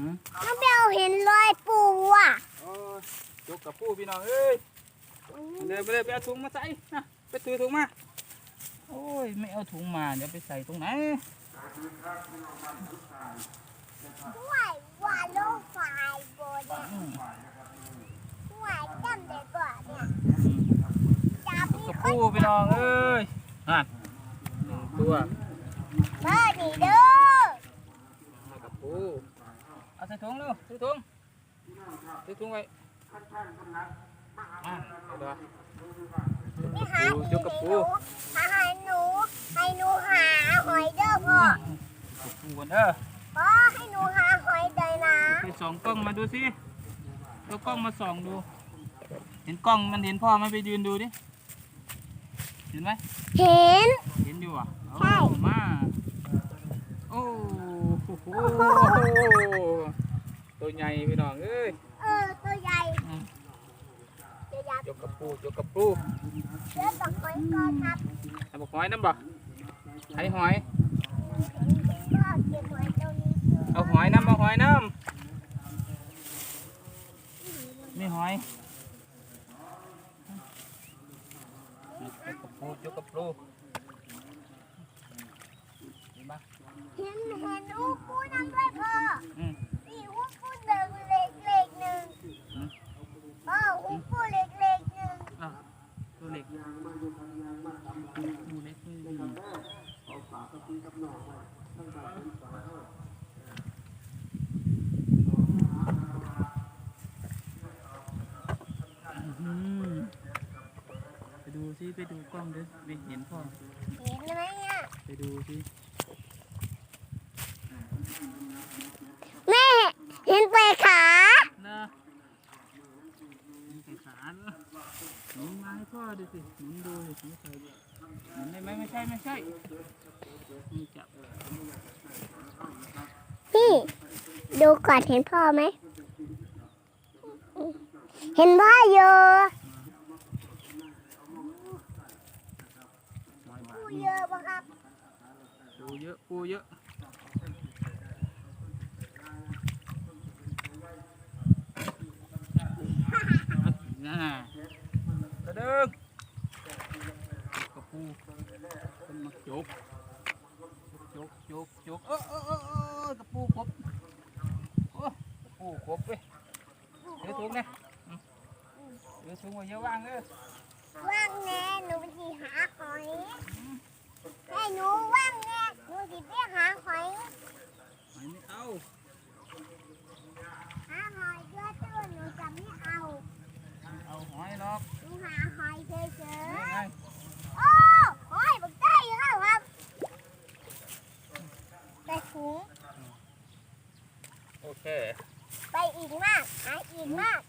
หืมน้องเบลเห็นรอยปูอะโอ้ยจกกับปูพี่น้องเอ้ยเดินไปเลยไปเอาถุงมาใส่นะไปถือถุงมาโอ้ยไม่เอาถุงมาเดี๋ยวไปใส่ตรงไหนด้วยว่าโลกไฟบนเนี่ยอืมด้วยจำได้ก่อนเนี่ยอืมจับจกมีกับคปูนพี่น้องเอ้ยอะหนึ่งตัวเบอร์นี่เด้อมากับปูเอา ใส่ถุงเร็วถือถุงถือถุงไว้อะเอาเดี๋ยวนี่หาปูจกกับปูหาให้หนูให้หนูหาหอยเด้อพ่อกับปูก่อนเด้อพ่อให้หนูหาหอยเด้อนะไปส่องกล้องมาดูสิเอากล้องมาส่องดู เห็นกล้องมันเห็นพ่อไหมไปยืนดูดิ เห็นไหมเห็น เห็นอยู่อะใช่โอ้มา โอ้ โหตัวใหญ่พี่น้องเอ้ยเออตัวใหญ่อืมเดี๋ยวอยากยกกระปูยกกระปูเลือดตกหอยก่อนครับเอาบอกหอยน้ำบ่ไห้หอยพ่อเก็บหอยตรงนี้คือเอาหอยน้ำเอาหอยน้ำนี่หอยยกกระปูยกกระปูเห็นปะ เห็นเห็นลูกปูนั่งด้วยพ่ออืม นี่อู้ปูเดินเล็กเล็กๆหนึ่ง อืม พ่ออู้ปูเล็กเล็กๆหนึ่ง อะตัวเล็กตัวเล็กนี่อื้อหือไปดูสิไปดูกล้องดิไปเห็นพ่อ เห็นไหมเนี่ย ไปดูสิ แม่เห็นไปขา นะมีไก่ขาเนอะห มุนมาให้พ่อดูสิหมุนดูสิหมุนใส่หมุนได้ไหมไม่ใช่ไม่ใช่นี่จับพี่ดูก่อนเห็นพ่อไหม เห็นพ่ออยู่หอยบาปูทนี่เยอะปะครับปูเยอะปูเยอะน่ากระ เดิงกระปูเป็นมักจกจกจกจกเออเออเออเออกระปูครบโอ้กระปูครบเว้ยเดี๋ยวถุงนะอืมเดี๋ยวถุงไว้เยอะว่างเด้อว่างแน่หนูสิหาหอยให้หนูว่างแน่หนูสิไปหาหอยหอยไม่เอาหาหอยเยอะตัวหนูจะไม่เอาเอาหอยหรอกหนูหาหอยเฉยๆโอ้หอยบักได้แล้วครับไปถุงโอเค ไปอีกมากหาอีกมาก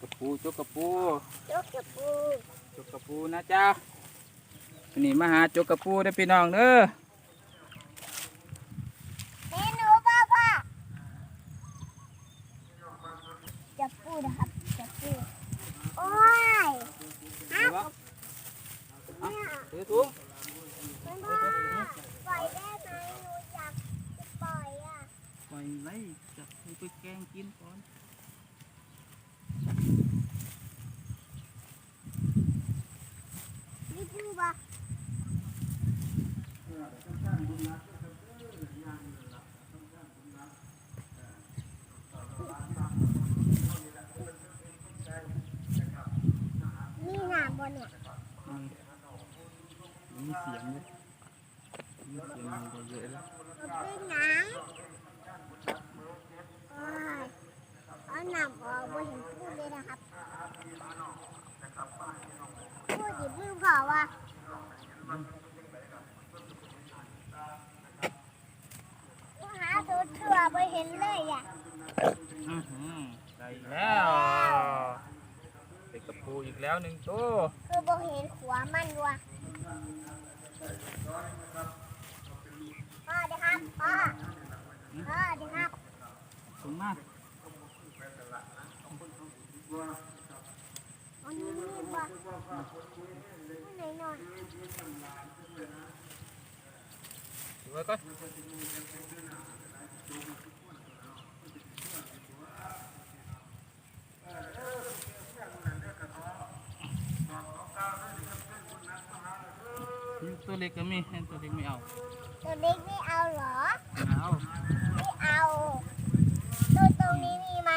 กระปูจกกระปูยกกระปูจกกระปูนะจ๊ะนี่มาหาจกกระปูได้อพี่น้องเด้อ เมนูป้าพ่อจะปูนะครับจะปูโอ้ยฮะ เดี๋ยววะ เนี่ย ถือถุงคุณพ่อปล่อยได้ไหมหนูอยากจะปล่อยอะ ปล่อยไว้จับให้ไปแกงกินก่อนนี่ปูปะนี่หนาบนเนี่ย อืมมี เสียงเลยมีเสียงมันเยอะแล้วมันเป็นหนังโอ้ยเอาหนังออกมาเห็นพูดเลยนะครับ พูดดิพูดเปล่าว่าผู้หาตัวเถื่อไปเห็นเลยอะอื้อหือได้แล้วเป็นกระปูอีกแล้วหนึ่งตัว คือบ่เห็นหัวมันว่ะ พ่อเดี๋ยวครับพ่อพ่อเดี๋ยวครับถุงมากอันนี้มีบ่ไหนหน่อยดูไว้ก่อน ตัวเล็กก็มีตัวเล็กไม่เอา ตัวเล็กไม่เอาเหรอไม่เอาไม่เอา ตัวตรงนี้มีไหม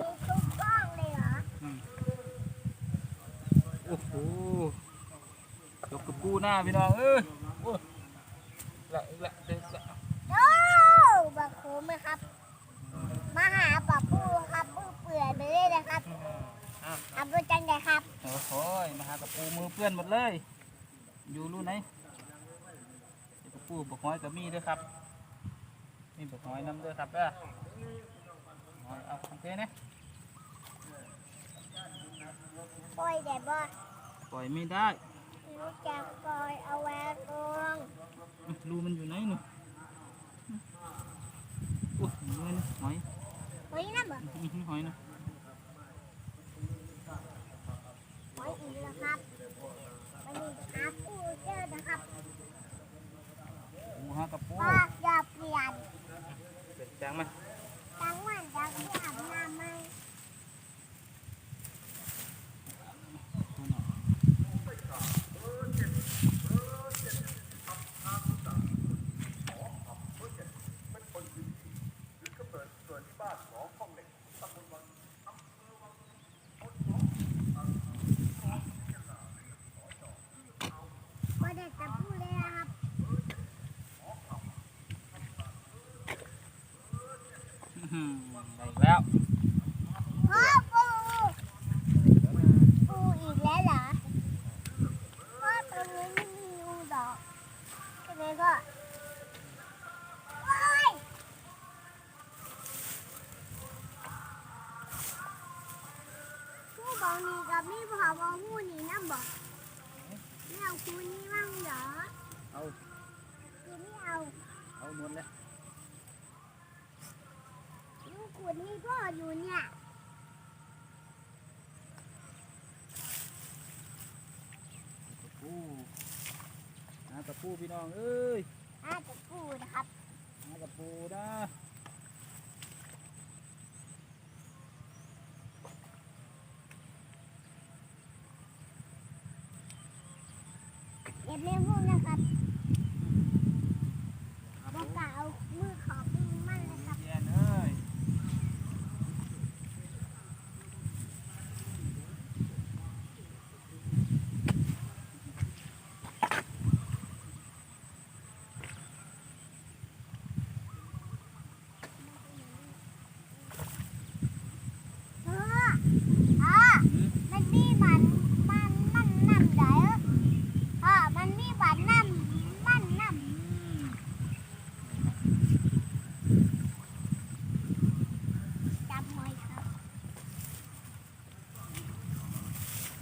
มีทุกกล้องเลยเหรอ อืมโอ้โหยกกระปูหน้าพี่น้องเอ้ยโอ้ยละอีกละเด็กละ โอ้บักโคมครับ มาหาปับปูครับปูเปื่อยไปเลยนะครับ อะ อับดูจังเลยครับ โอ้โหมาหากระปูมือเปื้อนหมดเลย อยู่รู้ไหนเดี๋ยวกระปูบกห้ อยก็มีด้วยครับ มีบกห้อยน้ำด้วยครับเด้อหอยเอาโอเคนะปล่อยแต่บ่ปล่อยไม่ได้รู้จักปล่อยเอาไว้กองอื้อรูมันอยู่ไหนหนูโอ้ยอยู่ไหนนะหอยไว้นะบ่อื้อหือหอยนะไว้อีกแล้วครับวันนี้หาปูเจอนะครับปู หากระปูก็อย่าเปลี่ยนเป็นจังไหมทั้งวันจะไม่อาบน้ำไหมไม่ได้จะพูดเลยนะครับ อื้อหือได้อีกแล้ว พ่อปูปูอีกแล้วเหรอพ่อตรงนี้ไม่มีงูดอกใช่ไหมพ่อโอ๊ยผู้บอกนี่กับนี่พอบอกผู้นี่นะบอกไม่เอาคูนี่มั่งเหรอ เอา คือไม่เอา เอาหมดเลย ลูกขุดนี่พ่ออยู่เนี่ย กระปูหากระปู พี่น้องเอ้ยอาจะปูนะครับหากระปูนะเก็บเลี้ยงพูดนะครับครับ บอก ผม กล่าวมือขอบมือมั่นนะครับ เย็นเอ้ย เออเออมันมีมันมันมันน้ำไหลเออมันมีบันน้ำมันน้ อืมำจำหอยครับ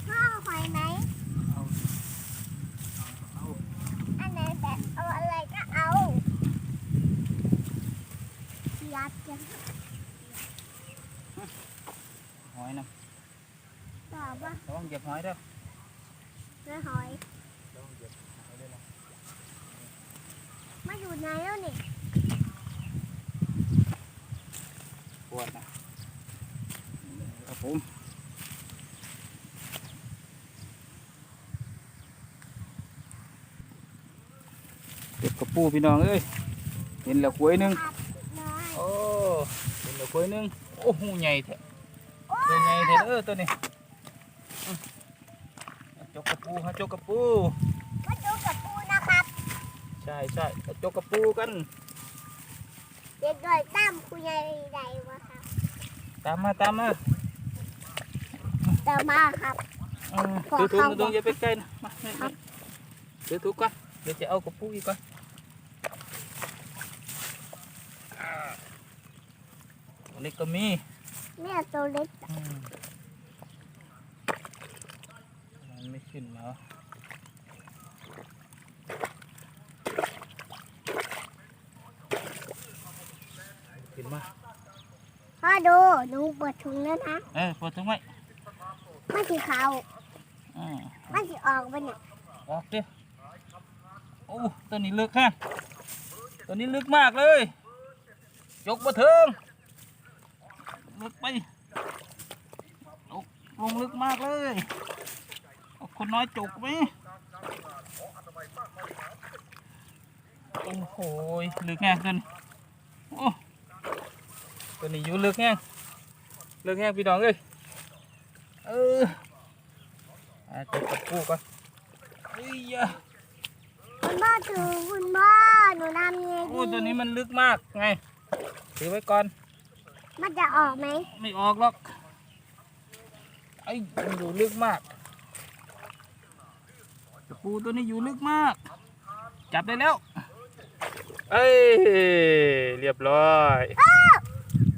พ่อหอยไหม เอาเอา อันไหนแบบเอาอะไรก็เอายัดจัง หอยนะ ตอบว่า ระวังเหยียบหอยเด้อ เนื้อหอย ระวังเหยียบหอยด้วยนะ มาอยู่ไหนแล้วนี่ปวดนะครับผมเก็บกระปูพี่น้องเอ้ยเห็นแล้วกล้วยหนึงครับน้อยโอ้เห็นแล้วกล้วยหนึงโอ้โหใหญ่แท้ตัวใหญ่แท้เออตัวนี้อื้อจกกระ ปูฮะจกกระปูมาดูกับปูนะครับใช่ใช่จกกระปูกันเด็กน้อยตั้มคุยอะไรใดวะครับตามมาตามมาต่อมาครับ อืมขอถือถุงเข้า ถือถุงอย่าไปใกล้นะมานี่นี่ถือถุงก่อนเดี๋ยวจะเอากระปูอีกก่อนอ่าอันนี้ก็มีแม่ตัวเล็กอืมมัน ไม่ขึ้นมาเหรอขึ้นมาพ่อดูหนูเปิดถุงแล้วนะ เออปวดถุงไว้มันสีขาวอืมมันสีออกไปเนี่ยออกดิอโอ้ตัวนี้ลึกฮะตัวนี้ลึกมากเลยยกมาเถิงลึกไปลงลงลึกมากเลยเอา คนน้อยจกไหมโอ้โหลึกแง่ตัวนี้โอ้ตัวนี้อยู่ลึกแง่ลึกแง่พี่น้องเอ้ยเอออะจกกับกูก่อนเอ้ยยะคุณพ่อถือคุณพ่อหนูทำยังไงโอ้ดีตัวนี้มันลึกมากไงถือไว้ก่อน มันจะออกไหมไม่ออกหรอกไอ้มันอยู่ลึกมาก ตะปูตัวนี้อยู่ลึกมาก จับได้แล้วเอ้ยเรียบร้อย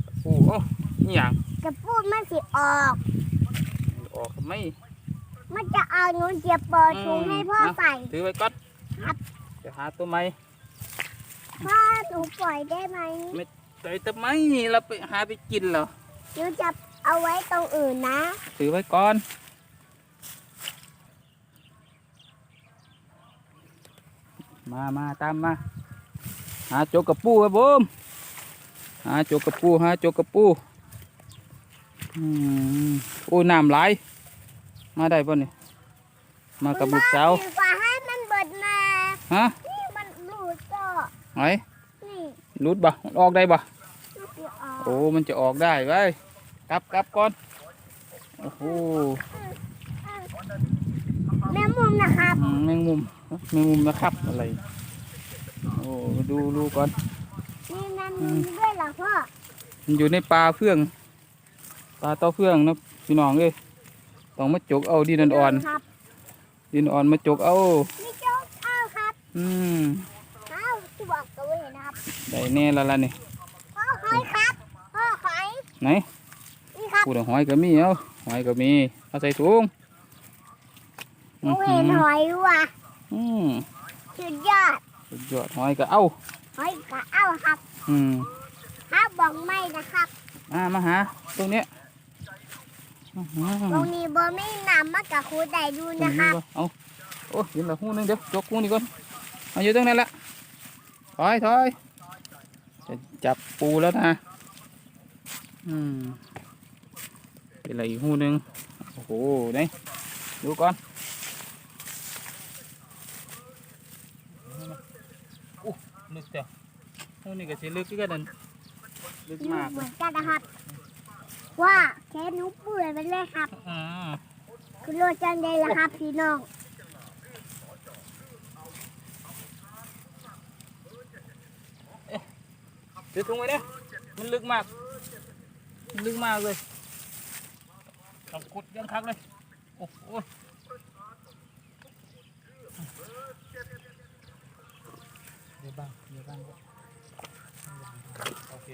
ตะปูโอ้นี่อย่างจะพูดมันสิออก ออกไหมมันจะเอาหนูเจียบเปิดถุงให้พ่อใส่ ถือไว้ก่อนครับ จะหาตัวใหม่พ่อหนูปล่อยได้ไหมแต่ทำไมเราไปหาไปกินเหรอหนูจะเอาไว้ตรงอื่นนะ ถือไว้ก่อน มามาตามมา หาโจกกระปูครับผมหาโจกกระปูหาโจกกระปูอืมโอ้น้ำไหลายมาได้ป่ะเนี่ยมากับลูกสาวดีกว่าให้มันเบิดมาฮะนี่มันหลุดก็ไหนนี่รุดบ่ออกได้บ่มันสิออกโอ้มันจะออกได้ไว้ยกลับกลับก่อนโอ้โห แม่มุมนะครับอืมแมงมุมแมงมุมนะครับอะไรโอ้ดูดูก่อน มีแมงมุมด้วยเหรอพ่อมันอยู่ในปลาเฟือง ปลาเต้าเฟืองนะพี่น้องเอ้ยต้องมาจกเอาดินอ่อนครับๆดินอ่อนมาจกเอา มีโจ๊กเอาครับอืมเอาที่บอกตัวเห็นนะครับได้แน่และล่ะนี่พ่อหอยครับพ่อหอยไหน นี่ครับพูดถึงหอยก็มีเอาหอยก็มีเอาใส่ถุง หนูเห็นหอยว่ะอืมสุดยอดสุดยอดหอยก็เอาหอยกะเอาครับ อืมครับบอกไม่นะครับ อ่ามาหาตรงเนี้ยอื้อหือตรงนี้บ่ไม่นำมากับครูใดดูตรงนะคนี้รับบ่เอาโอ้เห็นและหูหนึงเดี๋ยวจกหูนี่ก่อนเอาอยู่ตรงนั้นละถอยถอยจะจับปูแล้วนะอืมเป็นอะไรอีกหูหนึงโอ้โหไหนดูก่อนโอ้ลึกเดียว หูนี่ก็สิลึกคือกันนั่นลึกมากเหมือนกันนะครับ ว่าแค่หนูเปื่อยไปเลยครับอืมคือโรจันเดย์ละครับพี่น้องถือถุงไว้เนี่ยมันลึกมาก มันลึกมากเลยต้องขุดยังคักเลย โอ้โหเดี๋ยวบ้างเดี๋ยวบ้าง โอเค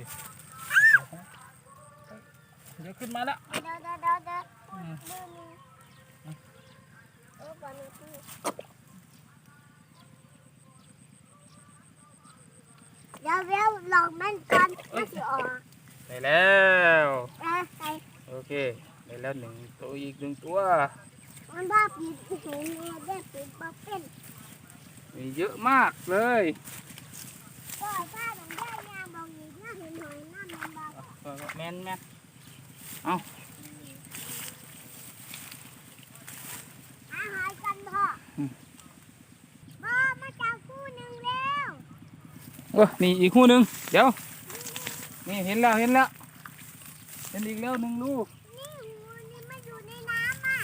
เดี๋ยวขึ้นมาแล้วเดี๋ยวเดี๋ยวเดี๋ยวเดี๋ยวอืมมือมือเออก่อนนี้พี่เดี๋ยวเดี๋ยวลองมันก่อนมันสิออกได้แล้วเออใส่โอเคได้แล้วหนึ่งตัวอีกหนึ่งตัวมันบ้าปีนเห็นแม่ได้ปีนบ่เป็นมีเยอะมากเลยก็ถ้ามันได้ แมนแมนหาหอยกันพ่อพ่อมาจับคู่หนึ่งแล้วโอ้นี่อีกคู่หนึ่งเดี๋ยว นี่เห็นแล้วเห็นแล้วเห็นอีกแล้วหนึ่งลูก นี่งูนี่มันอยู่ในน้ำอะ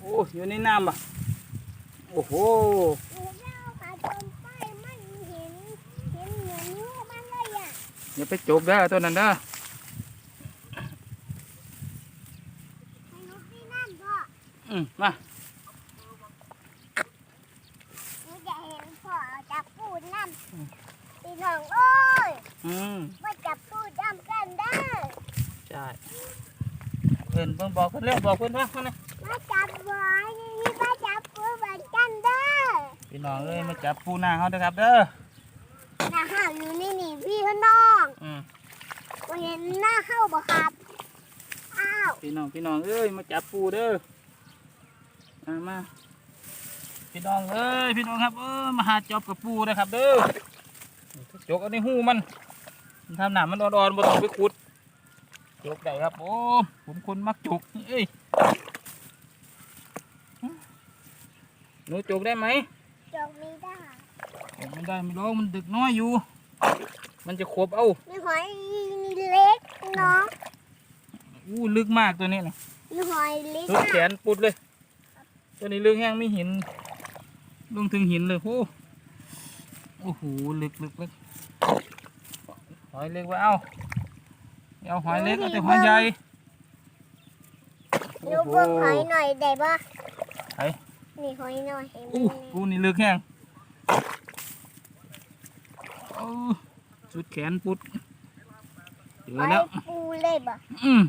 โอ้อยู่ในน้ำอะ โอ้โหเห็นแล้วขาจมไปมันเห็น เห็นหนูมันเลยอะ อย่าไปจบเด้อตัวนั้นเด้อ ให้หนูไปนั่นพ่ ออืมมาหนูจะเห็นพ่อจับปูน้ำพี่น้องเอ้ยอืมมาจับปูน้ำกันได้ใช่เพิ่นเพิ่นบอกเพิ่นเร็วบอกเพิ่นว่ามานะมาจับไว้นี่มาจับปูเหมือนกันเด้อพี่น้องเอ้ยมาจับปูนาเขาเด้อครับ เด้อหน้าห้าวอยู่นี่นี่พี่พี่น้องอืมว่าเห็นหน้าเข้าบ่ครับอ้าวพี่น้องพี่น้องเอ้ยมาจับปูเด้อ มามาพี่น้องเอ้ยพี่น้องครับเออมาหาจอบกับปูนะครับเด้อจกเอาในหูมันมันทำหนามันอ่อนๆบ่ต้องไปขุดจกได้ครับโอ้ผมคนมักจกเอ้ยหนูจกได้ไหมจงมีได้จกไม่ได้ไม่ร้องมันดึกน้อยอยู่ มันจะขบเอามีหอยเล็กเนาะอู้ลึกมากตัวนี้นะมีหอยเล็กลึกแขนปุดเลย ตัวนี้ลึกแห้งไม่หินลงถึงหินเลยโอ้โอ้โหลึกลึกลึกหอยเล็กไว้เอาไม่เอาหอยเล็กเอาแต่หอยใหญ่หนูเบิ่งหอยหน่อยได้ปะไหนนี่หอยหน่อยเห็นไหมอู้กูนี่ลึกแห้งโอ้สุดแขนปุดเจหออยแล้วปูเลยปะอืม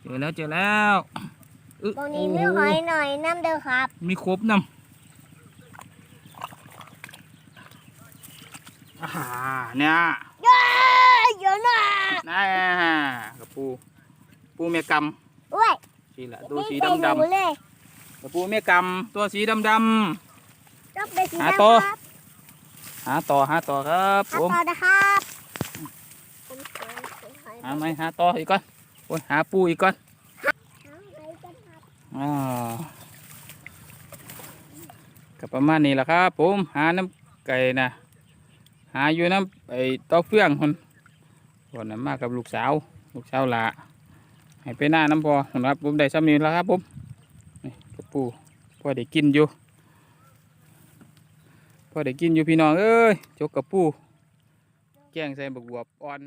เจอแล้วเจอแล้วอึ ตรงนี้โอ้มีโหหอยหน่อยน้ำเด้อครับมีครบนำอ่าเนี่ยเย้เยอะหน่อยน่ากระปู ปูเมียกโอ้ยำสีละดูสีนี่ดำใส่หนูดำเลยกระปูเมียกำตัวสีดำดรอบเป็นสีหาดำต่อครับำหาต่อหาต่อครับหาผมต่อนะครับผมขอหอยหาไหมหาต่ออีกก่อนโอ้ยหาปูอีกก่อน หาหอยกันครับ อ่าก็ประมาณนี้แหละครับ ผมหาน้ำไก่นะหาอยู่น้ำไอ้ต้าเฟื่องคนคนนั้นมากับลูกสาว ลูกสาวหละให้ไปหน้าน้ำพอนะครับผมได้ซ้ำนี้แล้วครับผมนี่กระปูพอได้กินอยู่พอได้กินอยู่พี่น้องเอ้ยจกกระปูแกงใส่บักบวบอ่อน